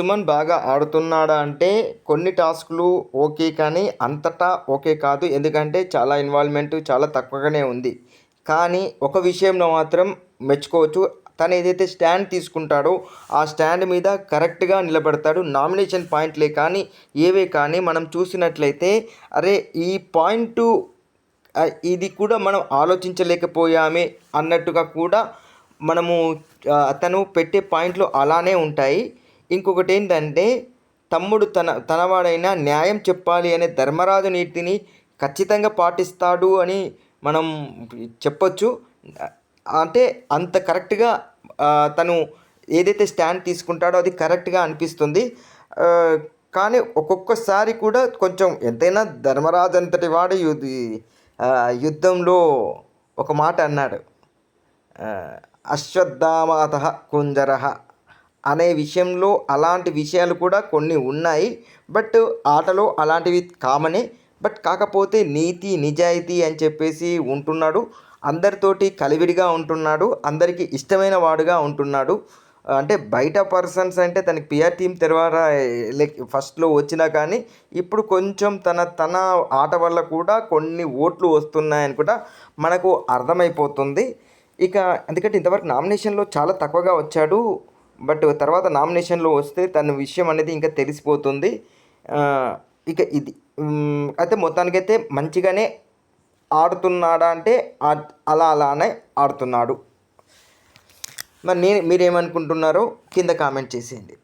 సుమన్ బాగా ఆడుతున్నాడా అంటే కొన్ని టాస్క్లు ఓకే కానీ అంతటా ఓకే కాదు. ఎందుకంటే చాలా ఇన్వాల్వ్మెంట్ చాలా తక్కువగానే ఉంది. కానీ ఒక విషయంలో మాత్రం మెచ్చుకోవచ్చు. తను ఏదైతే స్టాండ్ తీసుకుంటాడో ఆ స్టాండ్ మీద కరెక్ట్గా నిలబడతాడు. నామినేషన్ పాయింట్లే కానీ ఏవే కానీ మనం చూసినట్లయితే అరే ఈ పాయింట్ ఇది కూడా మనం ఆలోచించలేకపోయామే అన్నట్టుగా కూడా మనము అతను పెట్టే పాయింట్లు అలానే ఉంటాయి. ఇంకొకటి ఏంటంటే తమ్ముడు తన తనవాడైన న్యాయం చెప్పాలి అనే ధర్మరాజు నీతిని ఖచ్చితంగా పాటిస్తాడు అని మనం చెప్పొచ్చు. అంటే అంత కరెక్ట్గా తను ఏదైతే స్టాండ్ తీసుకుంటాడో అది కరెక్ట్గా అనిపిస్తుంది. కానీ ఒక్కొక్కసారి కూడా కొంచెం ఎంతైనా ధర్మరాజు అంతటి వాడు యుద్ధంలో ఒక మాట అన్నాడు. అశ్వత్థామాత కుంజరహ అనే విషయంలో అలాంటి విషయాలు కూడా కొన్ని ఉన్నాయి. బట్ ఆటలో అలాంటివి కామనే. బట్ కాకపోతే నీతి నిజాయితీ అని చెప్పేసి ఉంటున్నాడు. అందరితోటి కలివిడిగా ఉంటున్నాడు. అందరికీ ఇష్టమైన వాడుగా ఉంటున్నాడు. అంటే బయట పర్సన్స్ అంటే తనకి పిఆర్ టీం తర్వాత లైక్ ఫస్ట్లో వచ్చినా కానీ ఇప్పుడు కొంచెం తన తన ఆట వల్ల కూడా కొన్ని ఓట్లు వస్తున్నాయని కూడా మనకు అర్థమైపోతుంది. ఇక ఎందుకంటే ఇంతవరకు నామినేషన్లో చాలా తక్కువగా వచ్చాడు. బట్ తర్వాత నామినేషన్లో వస్తే తన విషయం అనేది ఇంకా తెలిసిపోతుంది. ఇక ఇది అయితే మొత్తానికైతే మంచిగానే ఆడుతున్నాడా అంటే అలా అలానే ఆడుతున్నాడు. మరి నేను మీరేమనుకుంటున్నారో కింద కామెంట్ చేసేయండి.